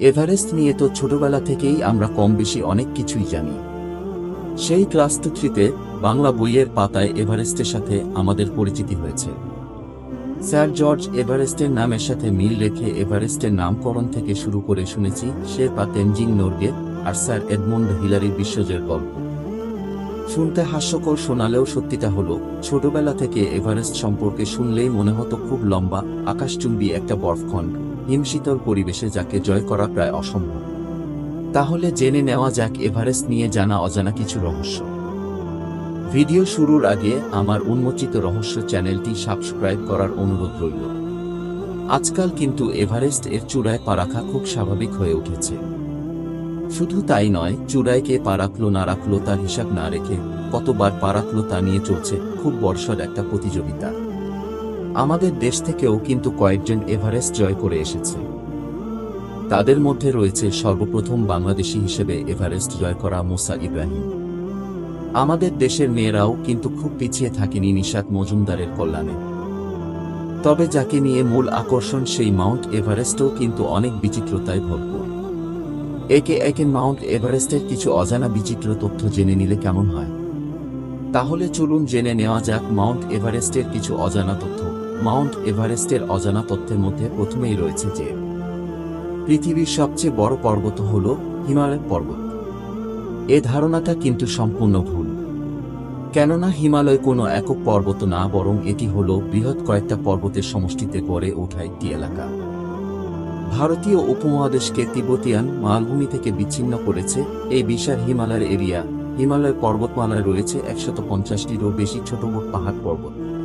Everest নিয়ে তো ছোটবেলা থেকেই আমরা কম বেশি অনেক কিছুই জানি। সেই ক্লাস টু থ্রিতে বাংলা বইয়ের পাতায় এভারেস্টের সাথে আমাদের পরিচিতি হয়েছে। স্যার জর্জ এভারেস্টের নামের সাথে মিল রেখে এভারেস্টের নামকরণ থেকে শুরু করে শুনেছি শেরপা তেনজিং নোরগে আর স্যার এডমন্ড হিলারির বিশ্বজয়ের গল্প। শুনতে হাস্যকর শোনালেও সত্যিটা হলো, ছোটবেলা থেকে এভারেস্ট সম্পর্কে শুনলেই মনে হতো খুব লম্বা, আকাশচুম্বী একটা বরফখণ্ড। হিমশীতল পরিবেশে যাকে জয় করা প্রায় অসম্ভব। তাহলে জেনে নেওয়া যাক এভারেস্ট নিয়ে জানা অজানা কিছু রহস্য। ভিডিও শুরুর আগে আমার উন্মোচিত রহস্য চ্যানেলটি সাবস্ক্রাইব করার অনুরোধ রইল। আজকাল কিন্তু এভারেস্ট এর চূড়ায় পা রাখা খুব স্বাভাবিক হয়ে উঠেছে। শুধু তাই নয়, চূড়ায় কে পা রাখল না রাখল তার হিসাব না রেখে কতবার পা রাখল তা নিয়ে চলছে খুব বর্ষার একটা প্রতিযোগিতা। আমাদের দেশ থেকেও কিন্তু কয়েকজন এভারেস্ট জয় করে এসেছে। তাদের মধ্যে রয়েছে সর্বপ্রথম বাংলাদেশী হিসেবে এভারেস্ট জয় করা মোসা ইব্রাহিম। আমাদের দেশের মেয়েরাও কিন্তু খুব পিছিয়ে থাকেনি নিশাত মজুমদারের কল্যাণে। তবে যাকে নিয়ে মূল আকর্ষণ সেই মাউন্ট এভারেস্টও কিন্তু অনেক বিচিত্রতায় ভরপুর। একে একে মাউন্ট এভারেস্টের কিছু অজানা বিচিত্র তথ্য জেনে নিলে কেমন হয়? তাহলে চলুন জেনে নেওয়া যাক মাউন্ট এভারেস্টের কিছু অজানা তথ্য। মাউন্ট এভারেস্টের অজানা তথ্যের মধ্যে প্রথমেই রয়েছে যে, পৃথিবীর সবচেয়ে বড় পর্বত হল হিমালয় পর্বত। এ ধারণাটা কিন্তু সম্পূর্ণ ভুল। কেননা হিমালয় কোনো একক পর্বত না, বরং এটি হল বৃহৎ কয়েকটা পর্বতের সমষ্টিতে গড়ে ওঠা একটি এলাকা। ভারতীয় উপমহাদেশকে তিব্বতিয়ান মালভূমি থেকে বিচ্ছিন্ন করেছে। এই বিশাল হিমালয়ের এরিয়া, হিমালয় পর্বতমালায় রয়েছে একশত পঞ্চাশটিরও বেশি ছোট মোট পাহাড় পর্বত।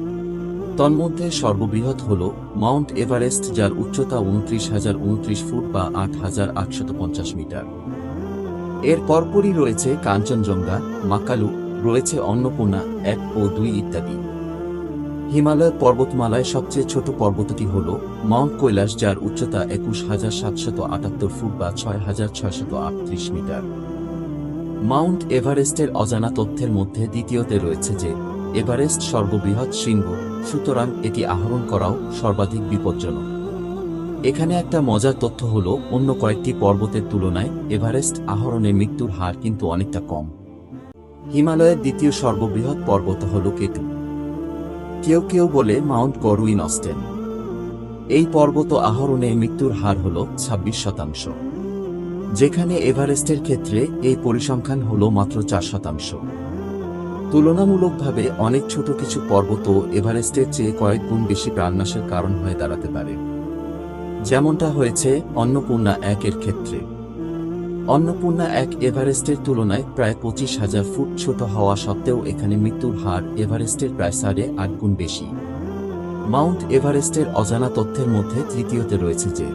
তন্মধ্যে সর্ববৃহৎ হল মাউন্ট এভারেস্ট, যার উচ্চতা উনত্রিশ হাজার উনত্রিশ ফুট বা আট হাজার আটশত পঞ্চাশ মিটার। এর পরপরই রয়েছে কাঞ্চনজঙ্ঘা, মাকালু, রয়েছে অন্নপূর্ণা, এক ও দুই ইত্যাদি। হিমালয় পর্বতমালায় সবচেয়ে ছোট পর্বতটি হল মাউন্ট কৈলাস, যার উচ্চতা একুশ হাজার সাতশত আটাত্তর ফুট বা ছয় হাজার ছয়শত আটত্রিশ মিটার। মাউন্ট এভারেস্টের অজানা তথ্যের মধ্যে দ্বিতীয়তে রয়েছে যে, এভারেস্ট সর্ববৃহৎ শৃঙ্গ সুতরাং এটি আহরণ করাও সর্বাধিক বিপজ্জনক। এখানে একটা মজার তথ্য হল, অন্য কয়েকটি পর্বতের তুলনায় এভারেস্ট আহরণে মৃত্যুর হার কিন্তু অনেকটা কম। হিমালয়ের দ্বিতীয় সর্ববৃহৎ পর্বত হল কেটু কেউ কেউ বলে মাউন্ট গরুইন অস্টেন। এই পর্বত আহরণে মৃত্যুর হার হল ছাব্বিশ শতাংশ। যেখানে এভারেস্টের ক্ষেত্রে এই পরিসংখ্যান হল মাত্র চার শতাংশ। তুলনামূলকভাবে অনেক ছোট কিছু পর্বত এভারেস্টের চেয়ে কয়েক গুণ বেশি প্রাণনাশের কারণ হয়ে দাঁড়াতে পারে। যেমনটা হয়েছে অন্নপূর্ণা একের ক্ষেত্রে। অন্নপূর্ণা এক এভারেস্টের তুলনায় প্রায় পঁচিশ হাজার ফুট ছোট হওয়া সত্ত্বেও এখানে মৃত্যুর হার এভারেস্টের প্রায় সাড়ে আট গুণ বেশি। মাউন্ট এভারেস্টের অজানা তথ্যের মধ্যে তৃতীয়তে রয়েছে যে,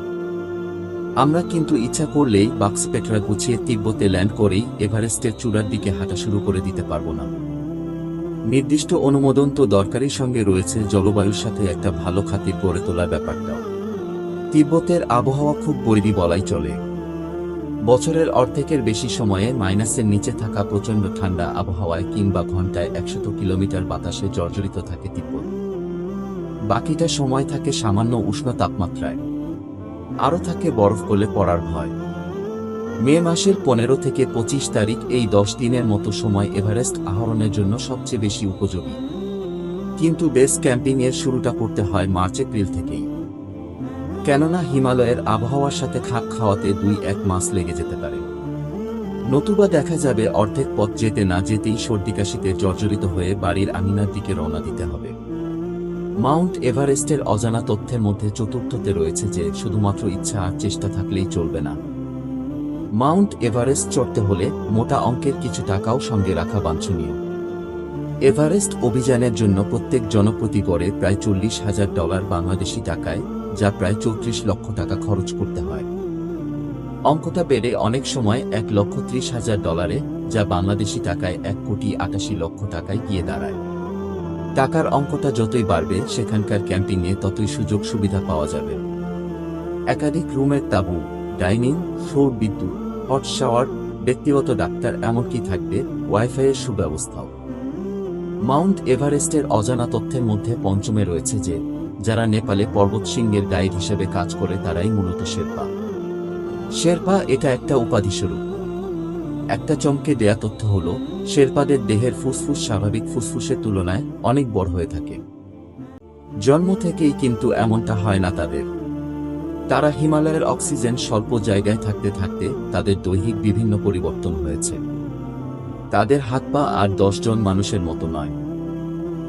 আমরা কিন্তু ইচ্ছা করলেই বাক্স পেটরা গুছিয়ে তিব্বতে ল্যান্ড করেই এভারেস্টের চূড়ার দিকে হাঁটা শুরু করে দিতে পারব না। নির্দিষ্ট অনুমোদন তো দরকারি সঙ্গে রয়েছে, জলবায়ুর সাথে একটা ভালো খাতির গড়ে তোলার ব্যাপারটাও। তিব্বতের আবহাওয়া খুব বৈরী বলাই চলে। বছরের অর্ধেকের বেশি সময়ে মাইনাসের নিচে থাকা প্রচণ্ড ঠান্ডা আবহাওয়ায় কিংবা ঘন্টায় একশত কিলোমিটার বাতাসে জর্জরিত থাকে তিব্বত। বাকিটা সময় থাকে সামান্য উষ্ণ তাপমাত্রায়। আরও থাকে বরফ গলে পড়ার ভয়। মে মাসের পনেরো থেকে পঁচিশ তারিখ এই দশ দিনের মতো সময় এভারেস্ট আহরণের জন্য সবচেয়ে বেশি উপযোগী। কিন্তু বেস ক্যাম্পিং এর শুরুটা করতে হয় মার্চ, এপ্রিল থেকেই। কেননা হিমালয়ের আবহাওয়ার সাথে খাপ খাওয়াতে দুই এক মাস লেগে যেতে পারে। নতুবা দেখা যাবে অর্ধেক পথ যেতে না যেতেই সর্দি কাশিতে জর্জরিত হয়ে বাড়ির আমিনার দিকে রওনা দিতে হবে। মাউন্ট এভারেস্টের অজানা তথ্যের মধ্যে চতুর্থতে রয়েছে যে, শুধুমাত্র ইচ্ছা আর চেষ্টা থাকলেই চলবে না। মাউন্ট এভারেস্ট চড়তে হলে মোটা অঙ্কের কিছু টাকাও সঙ্গে রাখা বাঞ্ছনীয়। এভারেস্ট অভিযানের জন্য প্রত্যেক জনপ্রতি গড়ে প্রায় চল্লিশ হাজার ডলার বাংলাদেশি টাকায়, যা প্রায় চৌত্রিশ লক্ষ টাকা খরচ করতে হয়। অঙ্কটা বেড়ে অনেক সময় এক লক্ষ ত্রিশ হাজার ডলারে, যা বাংলাদেশি টাকায় এক কোটি আটাশি লক্ষ টাকায় গিয়ে দাঁড়ায়। টাকার অঙ্কটা যতই বাড়বে, সেখানকার ক্যাম্পিংয়ে ততই সুযোগ সুবিধা পাওয়া যাবে। একাধিক রুমের তাঁবু ডাইনিং, সৌর বিদ্যুৎ, হট শাওয়ার, ব্যক্তিগত ডাক্তার এমনকি থাকবে ওয়াইফাইয়ের সুব্যবস্থাও। মাউন্ট এভারেস্টের অজানা তথ্যের মধ্যে পঞ্চমে রয়েছে যে, যারা নেপালে পর্বত সিংহের গাইড হিসেবে কাজ করে তারাই মূলত শেরপা। শেরপা এটা একটা উপাধি স্বরূপ। একটা চমকে দেয়া তথ্য হল, শেরপাদের দেহের ফুসফুস স্বাভাবিক ফুসফুসের তুলনায় অনেক বড় হয়ে থাকে। জন্ম থেকেই কিন্তু এমনটা হয় না তাদের। তারা হিমালয়ের অক্সিজেন স্বল্প জায়গায় থাকতে থাকতে তাদের দৈহিক বিভিন্ন পরিবর্তন হয়েছে। তাদের হাত পা আর দশজন মানুষের মতো নয়।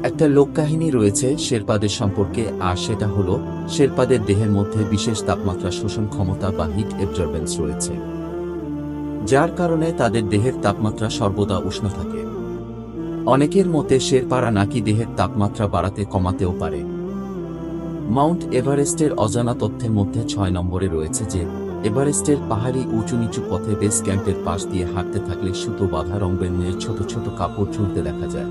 একটা লোককাহিনী রয়েছে শেরপাদের সম্পর্কে, আর সেটা হলো, শেরপাদের দেহের মধ্যে বিশেষ তাপমাত্রা শোষণ ক্ষমতা বা হিট এবজর্বেন্স রয়েছে। যার কারণে তাদের দেহের তাপমাত্রা সর্বদা উষ্ণ থাকে। অনেকের মতে শেরপারা নাকি দেহের তাপমাত্রা বাড়াতে কমাতেও পারে। মাউন্ট এভারেস্টের অজানা তথ্যের মধ্যে ছয় নম্বরে রয়েছে যে, এভারেস্টের পাহাড়ি উঁচু নিচু পথে বেস ক্যাম্পের পাশ দিয়ে হাঁটতে থাকলে সুতো বাঁধা রংবেরঙের ছোট ছোট কাপড় ঝুলতে দেখা যায়।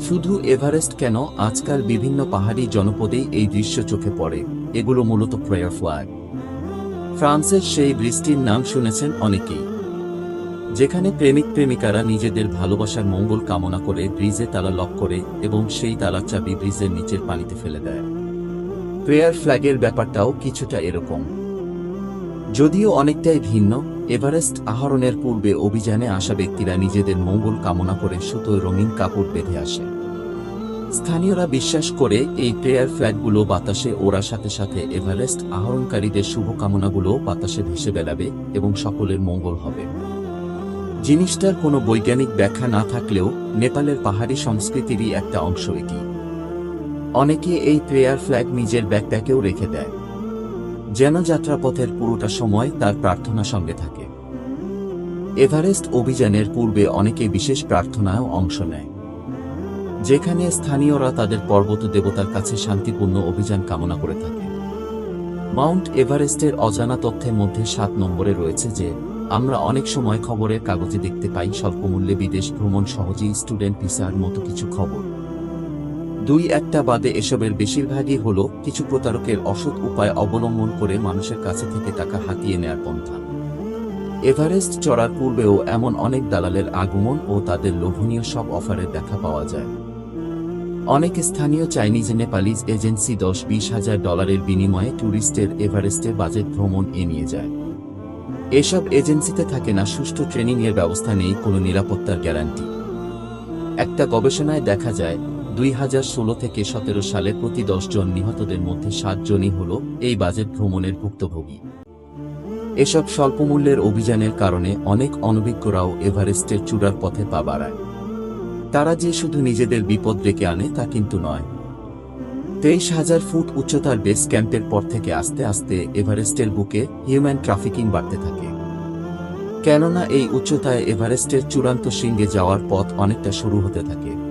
শুধু এভারেস্ট কেন, আজকাল বিভিন্ন পাহাড়ি জনপদেই এই দৃশ্য চোখে পড়ে, এগুলো মূলত প্রেয়ার ফ্ল্যাগ ফ্রান্সের সেই বৃষ্টির নাম শুনেছেন অনেকেই। যেখানে প্রেমিক প্রেমিকারা নিজেদের ভালোবাসার মঙ্গল কামনা করে ব্রিজে তালা লক করে এবং সেই তালার চাবি ব্রিজের নিচের পানিতে ফেলে দেয়। প্রেয়ার ফ্ল্যাগের ব্যাপারটাও কিছুটা এরকম। যদিও অনেকটাই ভিন্ন, এভারেস্ট আহরণের পূর্বে অভিযানে আসা ব্যক্তিরা নিজেদের মঙ্গল কামনা করে সুতোয় রঙিন কাপড় বেঁধে আসে। স্থানীয়রা বিশ্বাস করে এই প্রেয়ার ফ্ল্যাগগুলো বাতাসে ওড়ার সাথে সাথে এভারেস্ট আহরণকারীদের শুভকামনাগুলো বাতাসে ভেসে বেড়াবে এবং সকলের মঙ্গল হবে। জিনিসটার কোনো বৈজ্ঞানিক ব্যাখ্যা না থাকলেও নেপালের পাহাড়ি সংস্কৃতিরই একটা অংশ এটি। অনেকে এই প্রেয়ার ফ্ল্যাগ নিজের ব্যাকপ্যাকেও রেখে দেয়। যেন যাত্রাপথের পুরোটা সময় তার প্রার্থনা সঙ্গে থাকে। এভারেস্ট অভিযানের পূর্বে অনেকে বিশেষ প্রার্থনায়ও অংশ নেয়। যেখানে স্থানীয়রা তাদের পর্বত দেবতার কাছে শান্তিপূর্ণ অভিযান কামনা করে থাকে। মাউন্ট এভারেস্টের অজানা তথ্যের মধ্যে সাত নম্বরে রয়েছে যে, আমরা অনেক সময় খবরের কাগজে দেখতে পাই স্বল্পমূল্যে বিদেশ ভ্রমণ সহজেই স্টুডেন্ট ভিসার মতো কিছু খবর। দুই একটা বাদে এসবের বেশিরভাগই হল কিছু প্রতারকের অসৎ উপায় অবলম্বন করে মানুষের কাছে থেকে টাকা হাতিয়ে নেয়ার পন্থা। এভারেস্ট চড়ার পূর্বেও এমন অনেক দালালের আগমন ও তাদের লোভনীয় সব অফারের দেখা পাওয়া যায়। অনেক স্থানীয় চাইনিজ নেপালিজ এজেন্সি দশ বিশ হাজার ডলারের বিনিময়ে ট্যুরিস্টের এভারেস্টে বাজেট ভ্রমণ এ নিয়ে যায়। এসব এজেন্সিতে থাকে না সুষ্ঠু ট্রেনিংয়ের ব্যবস্থা নেই কোনো নিরাপত্তার গ্যারান্টি। একটা গবেষণায় দেখা যায় দুই হাজার ষোলো থেকে সতেরো সালে প্রতি দশ জন নিহতদের মধ্যে সাত জনই হল এই বাজেট ভ্রমণের ভুক্তভোগী। এসব স্বল্পমূল্যের অভিযানের কারণে অনেক অনভিজ্ঞরাও এভারেস্টের চূড়ার পথে পা বাড়ায়। তারা যে শুধু নিজেদের বিপদ ডেকে আনে তা কিন্তু নয়। তেইশ হাজার ফুট উচ্চতার বেস ক্যাম্পের পর থেকে আস্তে আস্তে এভারেস্টের বুকে হিউম্যান ট্রাফিকিং বাড়তে থাকে। কেননা এই উচ্চতায় এভারেস্টের চূড়ান্ত শৃঙ্গে যাওয়ার পথ অনেকটা শুরু হতে থাকে।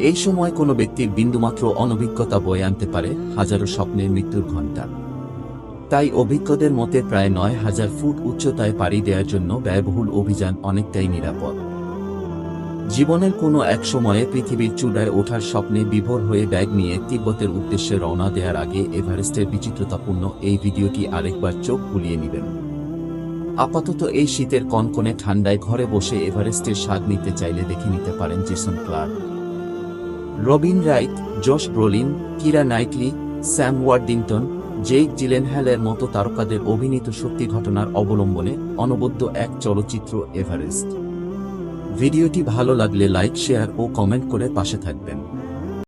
এই সময় কোনো ব্যক্তির বিন্দুমাত্র অনভিজ্ঞতা বয়ে আনতে পারে হাজারো স্বপ্নের মৃত্যুর ঘণ্টা। তাই অভিজ্ঞদের মতে প্রায় নয় হাজার ফুট উচ্চতায় পাড়ি দেওয়ার জন্য ব্যয়বহুল অভিযান অনেকটাই নিরাপদ। জীবনের কোনো এক সময়ে পৃথিবীর চূড়ায় ওঠার স্বপ্নে বিভোর হয়ে ব্যাগ নিয়ে তিব্বতের উদ্দেশ্যে রওনা দেওয়ার আগে এভারেস্টের বিচিত্রতাপূর্ণ এই ভিডিওটি আরেকবার চোখ বুলিয়ে নেবেন। আপাতত এই শীতের কনকনে ঠান্ডায় ঘরে বসে এভারেস্টের স্বাদ নিতে চাইলে দেখে নিতে পারেন Jason Clarke. Robin Wright Josh Brolin, Keira Knightley, Sam Worthington Jake জিলেনহ্যালের মতো তারকাদের অভিনীত শক্তি ঘটনার অবলম্বনে অনবদ্য এক চলচ্চিত্র এভারেস্ট। ভিডিওটি ভালো লাগলে লাইক, শেয়ার ও কমেন্ট করে পাশে থাকবেন।